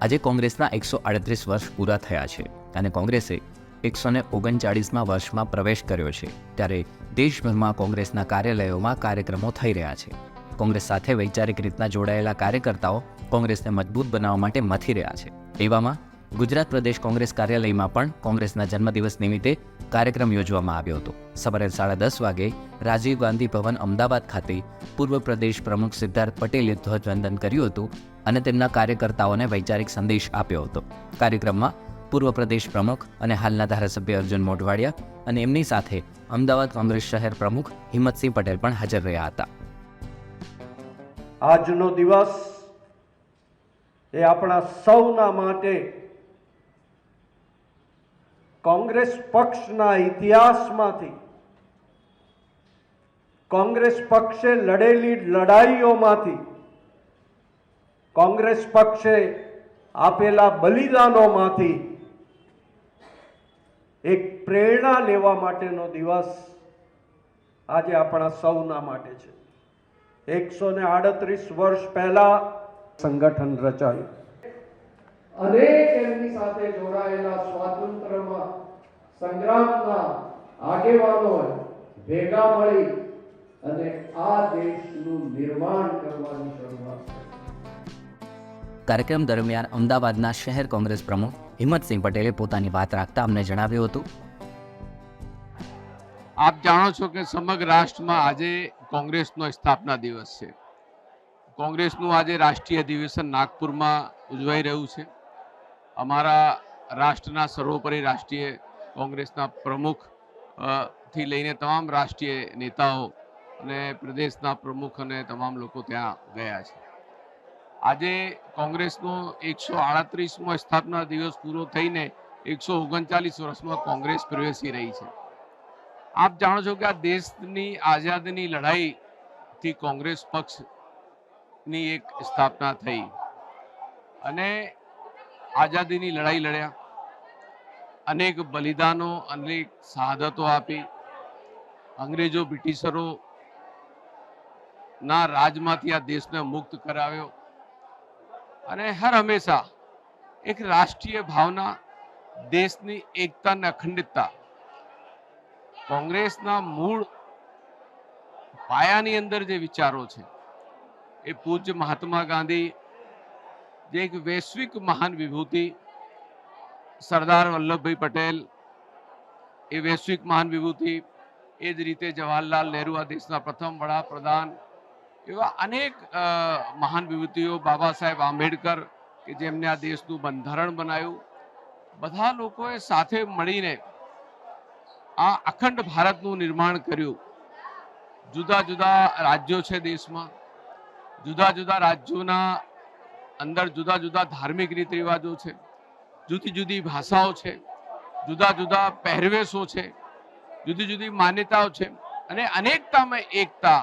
આજે કોંગ્રેસના એકસો આડત્રીસ વર્ષ પૂરા થયા છે અને કોંગ્રેસે એકસો ને ઓગણચાળીસમાં વર્ષમાં પ્રવેશ કર્યો છે ત્યારે દેશભરમાં કોંગ્રેસના કાર્યાલયોમાં કાર્યક્રમો થઈ રહ્યા છે. કોંગ્રેસ સાથે વૈચારિક રીતના જોડાયેલા કાર્યકર્તાઓ કોંગ્રેસને મજબૂત બનાવવા માટે મથી રહ્યા છે. એવામાં ગુજરાત પ્રદેશ કોંગ્રેસ કાર્યાલયમાં પણ કોંગ્રેસના જન્મદિવસ નિમિત્તે કાર્યક્રમ યોજવામાં આવ્યો હતો. સવારે સાડા દસ વાગે રાજીવ ગાંધી ભવન અમદાવાદ ખાતે પૂર્વ પ્રદેશ પ્રમુખ સિદ્ધાર્થ પટેલે ધ્વજવંદન કર્યું હતું અને તેમના કાર્યકર્તાઓને વૈચારિક સંદેશ આપ્યો હતો. કાર્યક્રમમાં પૂર્વ પ્રદેશ પ્રમુખ અને હાલના ધારાસભ્ય અર્જુન મોઢવાડિયા અને એમની સાથે અમદાવાદ કોંગ્રેસ શહેર પ્રમુખ હિંમતસિંહ પટેલ પણ હાજર રહ્યા હતા. આજનો દિવસ એ આપણા સૌના માટે કોંગ્રેસ પક્ષના ઇતિહાસમાંથી કોંગ્રેસ પક્ષે લડેલી લડાઈઓમાંથી કોંગ્રેસ પક્ષે આપેલા બલિદાનોમાંથી એક પ્રેરણા લેવા માટેનો દિવસ આજે આપણા સૌના માટે છે. એકસો ને આડત્રીસ વર્ષ પહેલા સંગઠન રચાયું. અનેક એમની સાથે જોડાયેલા સ્વાતંત્ર્યમાં સંગ્રામના આગેવાનો ભેગા મળી અને આ દેશનું નિર્માણ કરવાની શરૂઆત કાર્યક્રમ દરમિયાન અમદાવાદના શહેર કોંગ્રેસ પ્રમુખ હિંમતસિંહ પટેલે પોતાની વાત રાખતા અમને જણાવ્યું હતું. આપ જાણો છો કે સમગ્ર રાષ્ટ્રમાં આજે કોંગ્રેસનો સ્થાપના દિવસ છે. કોંગ્રેસનું આજે રાષ્ટ્રીય અધિવેશન નાગપુરમાં ઉજવાઈ રહ્યું છે. અમારા રાષ્ટ્રના સર્વોપરી રાષ્ટ્રીય કોંગ્રેસના પ્રમુખથી લઈને તમામ રાષ્ટ્રીય નેતાઓ અને પ્રદેશના પ્રમુખ અને તમામ લોકો ત્યાં ગયા છે. આજે કોંગ્રેસનો એકસો આડત્રીસમો સ્થાપના દિવસ પૂરો થઈને એકસો ઓગણચાલીસ વર્ષમાં કોંગ્રેસ પ્રવેશી રહી છે. આપ જાણો છો કે આ દેશની આઝાદીની લડાઈથી કોંગ્રેસ પક્ષની એક સ્થાપના થઈ. અને આઝાદીની લડાઈ લડ્યા. અનેક બલિદાનો, અનેક શહાદતો આપી. અંગ્રેજો બ્રિટિશરો ના રાજમાંથી આ દેશને મુક્ત કરાવ્યો. અને હર હંમેશા એક રાષ્ટ્રીય ભાવના, દેશની એકતા અને અખંડિતતા. કોંગ્રેસના મૂળ પાયાની અંદર જે વિચારો છે, એ પૂજ્ય મહાત્મા ગાંધી જે એક વૈશ્વિક મહાન વિભૂતિ સરદાર વલ્લભભાઈ પટેલ એ વૈશ્વિક મહાન વિભૂતિ એ જ રીતે જવાહરલાલ નહેરુ આ દેશના પ્રથમ વડાપ્રધાન એવા અનેક અ, મહાન વિભૂતિઓ બાબા સાહેબ આંબેડકર કે જેમને આ દેશનું બંધારણ બનાવ્યું બધા લોકોએ સાથે મળીને આ અખંડ ભારતનું નિર્માણ કર્યું જુદા જુદા રાજ્યો છે દેશમાં જુદા જુદા રાજ્યોના અંદર જુદા જુદા ધાર્મિક રીત રિવાજો છે, જુદી જુદી ભાષાઓ છે, જુદા જુદા પહેરવેશો છે, જુદી જુદી માન્યતાઓ છે અને અનેકતામાં એકતા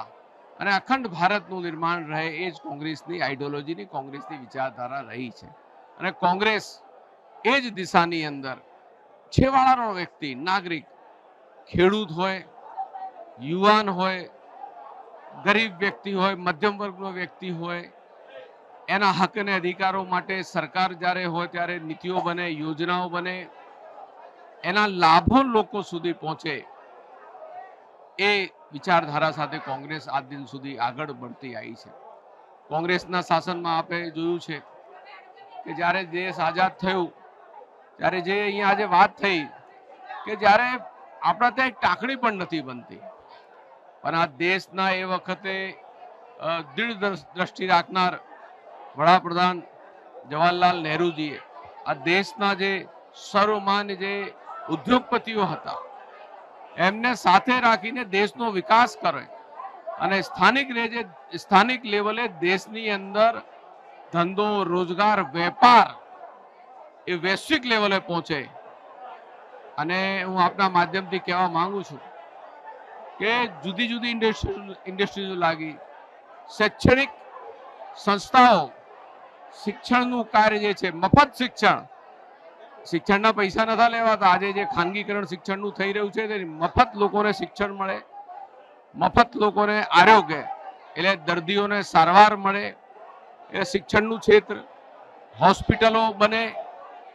અને અખંડ ભારતનું નિર્માણ રહે એ જ કોંગ્રેસની આઈડિયોલોજીની કોંગ્રેસની વિચારધારા રહી છે. અને કોંગ્રેસ એ જ દિશાની અંદર છેવાડાનો વ્યક્તિ, નાગરિક, ખેડૂત હોય, યુવાન હોય, ગરીબ વ્યક્તિ હોય, મધ્યમ વર્ગનો વ્યક્તિ હોય એના હક અને અધિકારો માટે સરકાર જ્યારે હોય ત્યારે નીતિઓ બને, યોજનાઓ બને, એના લાભો લોકો સુધી પહોંચે એ વિચારધારા સાથે કોંગ્રેસ આજ દિન સુધી આગળ बढ़તી આવી છે. કોંગ્રેસના શાસનમાં આપણે જોયું છે કે જ્યારે દેશ આઝાદ થયું, ત્યારે જે અહીંયા આજે વાત થઈ કે જ્યારે આપણા ત્યાં ટાંકણી પણ નથી બનતી, પણ આ દેશના એ વખતે દૃઢ દ્રષ્ટિ રાખનાર વડાપ્રધાન જવાહરલાલ નહેરુજીએ આ દેશના જે સર્વમાન્ય જે ઉદ્યોગપતિઓ હતા, એમને સાથે રાખીને દેશનો વિકાસ કરે અને સ્થાનિક રેજે સ્થાનિક લેવલે દેશની અંદર ધંધો, રોજગાર, વેપાર એ વૈશ્વિક લેવલે પહોંચે. અને હું આપના માધ્યમથી કહેવા માંગુ છું કે જુદી જુદી ઇન્ડસ્ટ્રી, ઇન્ડસ્ટ્રીઝ લાગી, શૈક્ષણિક સંસ્થાઓ શિક્ષણનું કાર્ય જે છે, મફત શિક્ષણ. શિક્ષણના પૈસા નતા લેવાતા. આજે જે ખાનગીકરણ શિક્ષણનું થઈ રહ્યું છે તે મફત લોકોને શિક્ષણ મળે. મફત લોકોને આરોગ્ય, એટલે દર્દીઓને સારવાર મળે. એટલે શિક્ષણનું ક્ષેત્ર, હોસ્પિટલો બને.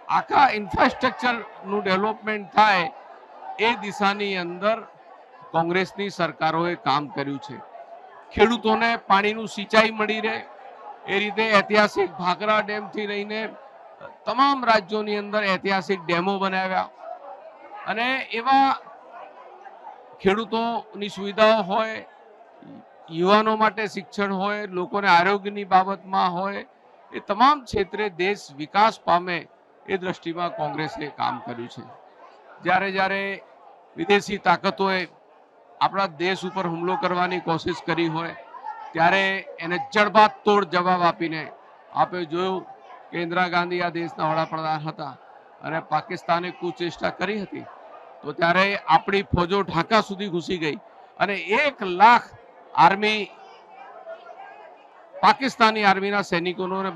આખા ઇન્ફ્રાસ્ટ્રક્ચરનું ડેવલપમેન્ટ થાય એ દિશાની અંદર કોંગ્રેસની સરકારોએ કામ કર્યું છે. ખેડૂતોને પાણીનું સિંચાઈ મળી રહે. એ રીતે ઐતિહાસિક ભાખરા ડેમથી લઈને તમામ રાજ્યોની અંદર ઐતિહાસિક ડેમો બનાવ્યા. અને એવા ખેડૂતોની સુવિધાઓ હોય, યુવાનો માટે શિક્ષણ હોય, લોકોને આરોગ્યની બાબતમાં હોય, એ તમામ ક્ષેત્રે દેશ વિકાસ પામે એ દ્રષ્ટિમાં કોંગ્રેસે કામ કર્યું છે. જ્યારે જ્યારે વિદેશી તાકાતોએ આપણા દેશ ઉપર હુમલો કરવાની કોશિશ કરી હોય ત્યારે એને જડબાતોડ જવાબ આપીને આપણે જોયું કે ઇન્દિરા ગાંધી આ દેશના વડાપ્રધાન હતા અને પાકિસ્તાને કુચેષ્ટા કરી હતી. તો ત્યારે આપણી ફોજો ઢાકા સુધી ઘૂસી ગઈ અને એક લાખ આર્મી પાકિસ્તાની આર્મીના સૈનિકોને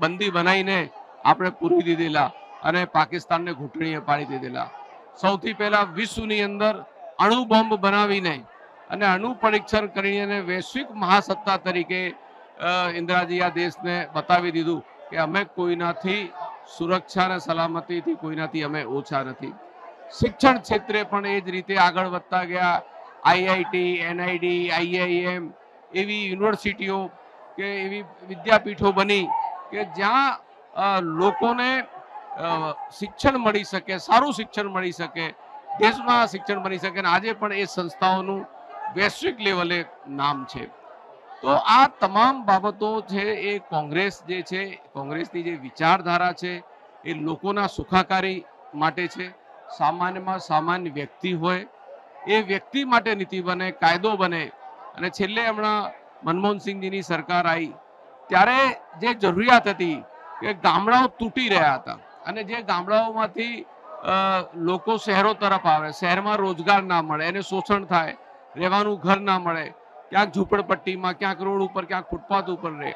બંદી બનાવીને આપણે પૂરી દીધેલા અને પાકિસ્તાનને ઘૂંટણીએ પાડી દીધેલા. સૌથી પહેલા વિશ્વની અંદર અણુ બોમ્બ બનાવીને અને અણુ પરીક્ષણ કરીને વૈશ્વિક મહાસત્તા તરીકે ઇન્દ્રાજી આ દેશને બતાવી દીધું કે અમે કોઈનાથી સુરક્ષા અને સલામતીથી કોઈનાથી અમે ઓછા નથી. શિક્ષણ ક્ષેત્રે પણ એ જ રીતે આગળ વધતા ગયા. આઈઆઈટી એનઆઈડી આઈઆઈએમ એવી યુનિવર્સિટીઓ કે એવી વિદ્યાપીઠો બની કે જ્યાં લોકોને શિક્ષણ મળી શકે, સારું શિક્ષણ મળી શકે, દેશમાં શિક્ષણ બની શકે અને આજે પણ એ સંસ્થાઓનું વૈશ્વિક લેવલે નામ છે. તો આ તમામ બાબતો છે એ કોંગ્રેસ જે છે કોંગ્રેસની જે વિચારધારા છે એ લોકોના સુખાકારી માટે છે. સામાન્યમાં સામાન્ય વ્યક્તિ હોય એ વ્યક્તિ માટે નીતિ બને કાયદો બને. અને છેલ્લે હમણાં મનમોહનસિંહજીની સરકાર આવી ત્યારે જે જરૂરિયાત હતી કે ગામડાઓ તૂટી રહ્યા હતા અને જે ગામડાઓમાંથી લોકો શહેરો તરફ આવે શહેરમાં રોજગાર ના મળે એને શોષણ થાય રહેવાનું ઘર ના મળે. ક્યાંક ઝૂંપડપટ્ટીમાં, ક્યાંક રોડ ઉપર, ક્યાંક ફૂટપાથ ઉપર રહે.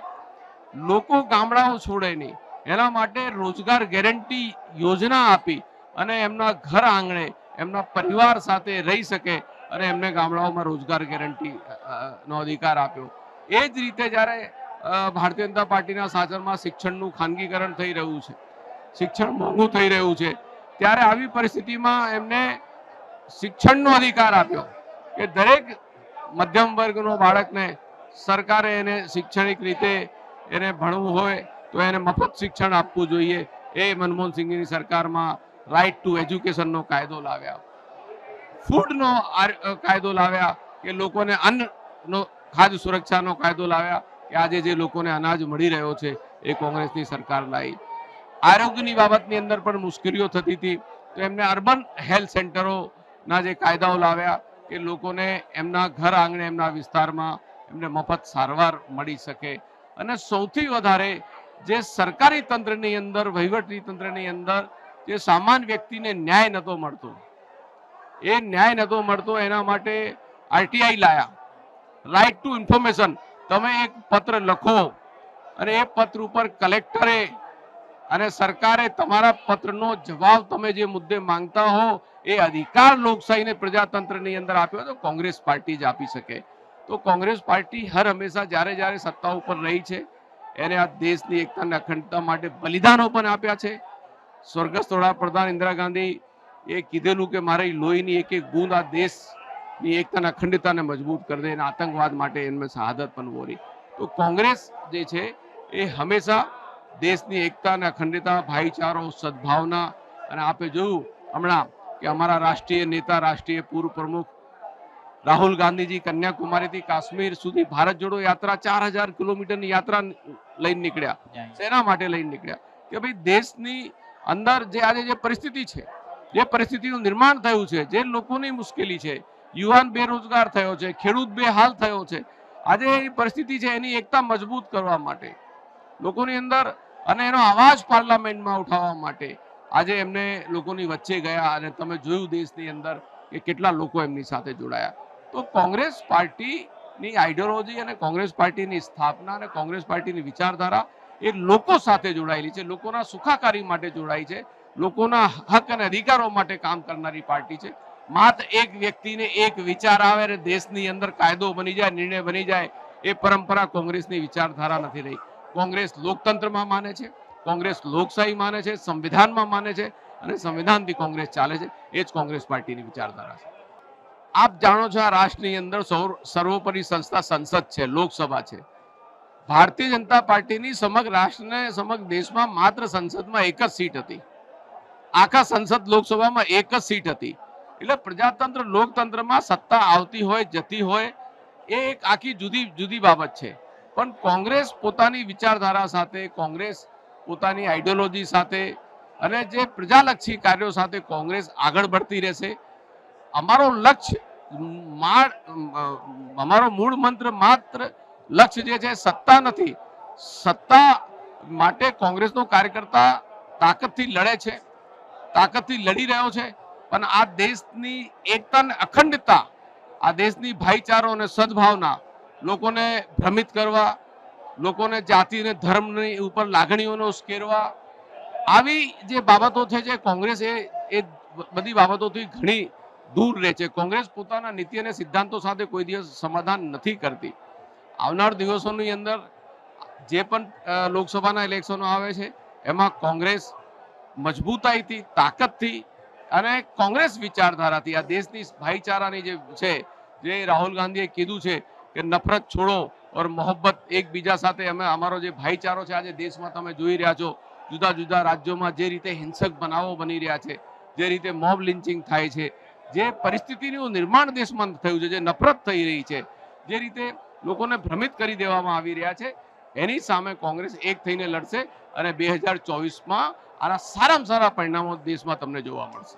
લોકો ગામડાઓ છોડે નહીં. એના માટે રોજગાર ગેરંટી યોજના આપી અને એમના ઘર આંગણે, એમના પરિવાર સાથે રહી શકે અને એમને ગામડાઓમાં રોજગાર ગેરંટી નો અધિકાર આપ્યો. એ જ રીતે જ્યારે ભારતીય જનતા પાર્ટીના શાસનમાં શિક્ષણનું ખાનગીકરણ થઈ રહ્યું છે, શિક્ષણ મોંઘું થઈ રહ્યું છે, ત્યારે આવી પરિસ્થિતિમાં એમને શિક્ષણનો અધિકાર આપ્યો. કે દરેક મધ્યમ વર્ગનો બાળકને સરકારે એને શૈક્ષણિક રીતે એને ભણવું હોય તો એને મફત શિક્ષણ આપવું જોઈએ. એ મનમોહનસિંહની સરકારમાં રાઇટ ટુ એજ્યુકેશનનો કાયદો લાવ્યા. ફૂડનો કાયદો લાવ્યા કે લોકોને અન્નનો, ખાદ્ય સુરક્ષાનો કાયદો લાવ્યા કે આજે જે લોકોને અનાજ મળી રહ્યો છે એ કોંગ્રેસની સરકાર લાવી. આરોગ્યની બાબતની અંદર પણ મુશ્કેલીઓ થતી હતી. તો એમને અર્બન હેલ્થ સેન્ટરોના જે કાયદાઓ લાવ્યા કે લોકોને એમના ઘર આંગણે, એમના વિસ્તારમાં એમને મફત સારવાર મળી શકે. અને સૌથી વધારે જે સરકારી તંત્રની અંદર, વહીવટી તંત્રની અંદર જે સામાન્ય વ્યક્તિને ન્યાય નહોતો મળતો. એ ન્યાય નહોતો મળતો, એના માટે આરટીઆઈ લાયા. રાઇટ ટુ ઇન્ફોર્મેશન તમે એક પત્ર લખો અને એ પત્ર ઉપર કલેક્ટરે અને સરકારે તમારા પત્રનો જવાબ તમે જે મુદ્દે માંગતા હો એ અધિકાર લોકશાહીને પ્રજાતંત્રની અંદર આપ્યો તો કોંગ્રેસ પાર્ટી જ આપી શકે. તો કોંગ્રેસ પાર્ટી હર હંમેશા જ્યારે જ્યારે સત્તા ઉપર રહી છે, એને આ દેશની એકતા અખંડતા માટે બલિદાનો પણ આપ્યા છે. સ્વર્ગસ્થ વડાપ્રધાન ઇન્દિરા ગાંધી એ કીધેલું કે મારી લોહીની એક એક બૂંદ આ દેશની એકતા અને અખંડતાને મજબૂત કરી દે અને આતંકવાદ માટે એમને શહાદત પણ વોરી. તો કોંગ્રેસ જે છે, એ હંમેશા દેશની એકતા અને અખંડતા, ભાઈચારો, સદભાવના અને આપે જોયું હમણાં કે અમારા રાષ્ટ્રીય નેતા રાષ્ટ્રીય પૂર્વ પ્રમુખ રાહુલ ગાંધીજી કન્યાકુમારીથી કાશ્મીર સુધી ભારત જોડો યાત્રા ચાર હજાર કિલોમીટરની યાત્રા લઈને નીકળ્યા. શેના માટે લઈને નીકળ્યા? કે ભાઈ દેશની અંદર જે આજે જે પરિસ્થિતિ છે જે પરિસ્થિતિનું નિર્માણ થયું છે જે લોકોની મુશ્કેલી છે યુવાન બેરોજગાર થયો છે ખેડૂત બેહાલ થયો છે આજે એ પરિસ્થિતિ છે એની એકતા મજબૂત કરવા માટે લોકોની અંદર અને એનો અવાજ પાર્લામેન્ટમાં ઉઠાવવા માટે આજે એમને લોકોની વચ્ચે ગયા અને તમે જોયું દેશની અંદર કે કેટલા લોકો એમની સાથે જોડાયા. તો કોંગ્રેસ પાર્ટીની આઈડિયોલોજી અને કોંગ્રેસ પાર્ટીની સ્થાપના અને કોંગ્રેસ પાર્ટીની વિચારધારા એ લોકો સાથે જોડાયેલી છે, લોકોના સુખાકારી માટે જોડાઈ છે, લોકોના હક અને અધિકારો માટે કામ કરનારી પાર્ટી છે. માત્ર એક વ્યક્તિને એક વિચાર આવે અને દેશની અંદર કાયદો બની જાય, નિર્ણય બની જાય, એ પરંપરા કોંગ્રેસની વિચારધારા નથી રહી. કોંગ્રેસ લોકતંત્રમાં માને છે. કોંગ્રેસ લોકશાહી માને છે, સંવિધાનમાં માને છે અને સંવિધાનથી કોંગ્રેસ ચાલે છે. એ જ કોંગ્રેસ પાર્ટીની વિચારધારા છે. આપ જાણો છો આ રાષ્ટ્રની અંદર સર્વોપરી સંસ્થા સંસદ છે, લોકસભા છે. ભારતીય જનતા પાર્ટીની સમગ્ર રાષ્ટ્રને સમગ્ર દેશમાં માત્ર સંસદમાં એક જ સીટ હતી. આખા સંસદ લોકસભામાં એક જ સીટ હતી. એટલે પ્રજાતંત્ર લોકતંત્રમાં સત્તા આવતી હોય, જતી હોય, એ એક આખી જુદી જુદી બાબત છે. પણ કોંગ્રેસ પોતાની વિચારધારા સાથે, કોંગ્રેસ પોતાની આઈડિયોલોજી સાથે અને જે પ્રજાલક્ષી કાર્યો સાથે કોંગ્રેસ આગળ बढ़તી રહેશે. અમારો લક્ષ્ય અમારો મૂળ મંત્ર માત્ર લક્ષ્ય જે છે સત્તા નથી. સત્તા માટે કોંગ્રેસનો કાર્યકર્તા તાકાતથી લડે છે, તાકાતથી લડી રહ્યો છે, પણ આ દેશની એકતા અખંડતા, આ દેશની ભાઈચારો અને સદભાવના લોકોને ભ્રમિત કરવા લોકોને જાતિ અને ધર્મની ઉપર લાગણીઓને ઉશ્કેરવા આવી જે બાબતો છે જે કોંગ્રેસ એ એ બધી બાબતોથી ઘણી દૂર રહે છે. કોંગ્રેસ પોતાના નીતિ અને સિદ્ધાંતો સાથે કોઈ દિવસ સમાધાન નથી કરતી. આવનાર દિવસોની અંદર જે પણ લોકસભાના ઇલેક્શનો આવે છે, એમાં કોંગ્રેસ મજબૂતાઈથી, તાકાતથી અને કોંગ્રેસ વિચારધારાથી, આ દેશની ભાઈચારાની જે છે, જે રાહુલ ગાંધીએ કીધું છે કે નફરત છોડો ઓર મોહબ્બત એકબીજા સાથે અમે અમારો જે ભાઈચારો છે આજે દેશમાં તમે જોઈ રહ્યા છો જુદા જુદા રાજ્યોમાં જે રીતે હિંસક બનાવો બની રહ્યા છે જે રીતે મોબ લિન્ચિંગ થાય છે જે પરિસ્થિતિનું નિર્માણ દેશમાં થયું છે જે નફરત થઈ રહી છે જે રીતે લોકોને ભ્રમિત કરી દેવામાં આવી રહ્યા છે એની સામે કોંગ્રેસ એક થઈને લડશે અને બે હજાર ચોવીસમાં આના સારામાં સારા પરિણામો દેશમાં તમને જોવા મળશે.